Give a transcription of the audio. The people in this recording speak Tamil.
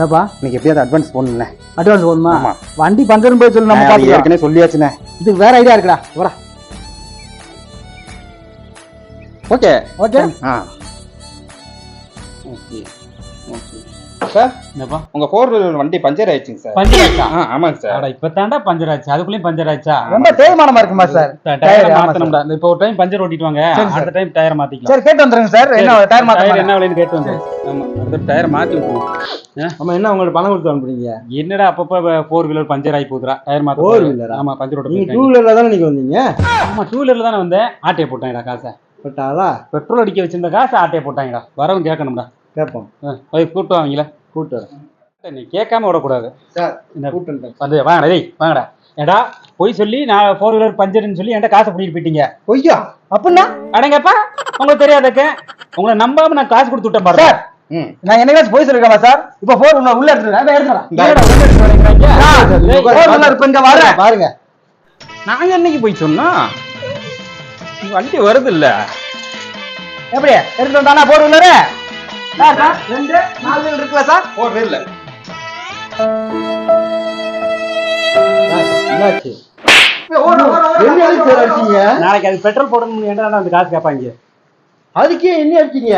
ஏப்பா? இன்னைக்கு எப்படியாவது அட்வான்ஸ் போடணுண்ணே அட்வான்ஸ் போதுமா ஆமா. வண்டி பஞ்சர்னு போய் சொல்லி நம்ம ஏற்கனவே சொல்லியாச்சுண்ணே. இதுக்கு வேற ஐடியா இருக்குடா. வரா ஓகே. ஓகே. ஆ. ஓகே. ஓகே. சார் என்னப்பா? உங்க ஃபோர் வீலர் வண்டி பஞ்சர் ஆயிடுச்சுங்க சார் பஞ்சர் ஆச்சா ஆ ஆமாங்க சார் அட இப்ப தாண்டா பஞ்சர் ஆச்சு அதுக்குள்ளயும் பஞ்சர் ஆச்சா ரொம்ப தேய்மானமா இருக்குமா சார் டயர் மாத்தணும்டா. இப்போ ஒரு டைம் பஞ்சர் ஓட்டிட்டு வாங்க. அடுத்த டைம் டயர் மாத்திக்கலாம். சரி கேட்டு வந்துருங்க சார் என்ன டயர் டயர் மாத்த என்ன விலைன்னு கேட்டு வந்து ஆமா அடுத்த டயர் மாத்தி விட்டுருவோம் ஆமா என்ன உங்களுக்கு பணம் கொடுத்து அனுப்புறீங்க? என்னடா அப்பப்ப ஃபோர் வீலர் பஞ்சர் ஆகி போகுதுடா. டயர் மாத்த? ஆமா பஞ்சர் ஓட்ட நீங்க டூ வீலர்ல தானே நீங்க வந்தீங்க? ஆமா டூ வீலர்ல தானே வந்தேன். ஆட்டையை போட்டாங்கடா காசை. பட்டாளா? பெட்ரோல் அடிக்க வச்சிருந்த காசை ஆட்டையை போட்டாங்கடா. வரவும் கேட்கணும்டா. கேட்போம். போய் கூட்டு வாங்கல கூட்டு வரேன். நீ கேட்காம விடக்கூடாது. சார். வந்து வாங்கடா டேய் வாங்கடா. ஏடா போய் சொல்லி நான் ஃபோர் வீலர் பஞ்சர்னு சொல்லி என்கிட்ட காசை பிடிக்கிட்டு போயிட்டீங்க. பொய்யா? அப்படின்னா? அடங்கப்பா உங்களுக்கு தெரியாதக்க உங்களை நம்பாம நான் காசு கொடுத்து விட்டேன் பாருங்க. சார் ம். நான் என்னைக்காச்சும் போய் சொல்லிருக்கேன் சார்? இப்போ போர் உள்ள உள்ள எடுத்துருக்கேன் அதை எடுத்துடலாம் என்னடா உள்ள எடுத்து வரீங்க? ஏய், போர் உள்ள இருப்ப இங்க வரேன் பாருங்க. நாங்க என்னைக்கு போய் சொன்னா? வண்டி வருது இல்ல எப்படி எடுத்து வந்தானா போர் உள்ள சார் ரெண்டு நாலு வீல் இருக்குல்ல சார்? ஃபோர் வீலர் என்னாச்சு? என்ன எதுக்கு சார் அடிச்சீங்க? நாளைக்கு அது பெட்ரோல் போடணும் என்ன அந்த காசு கேட்பாங்க. அதுக்கே என்ன அடிச்சீங்க?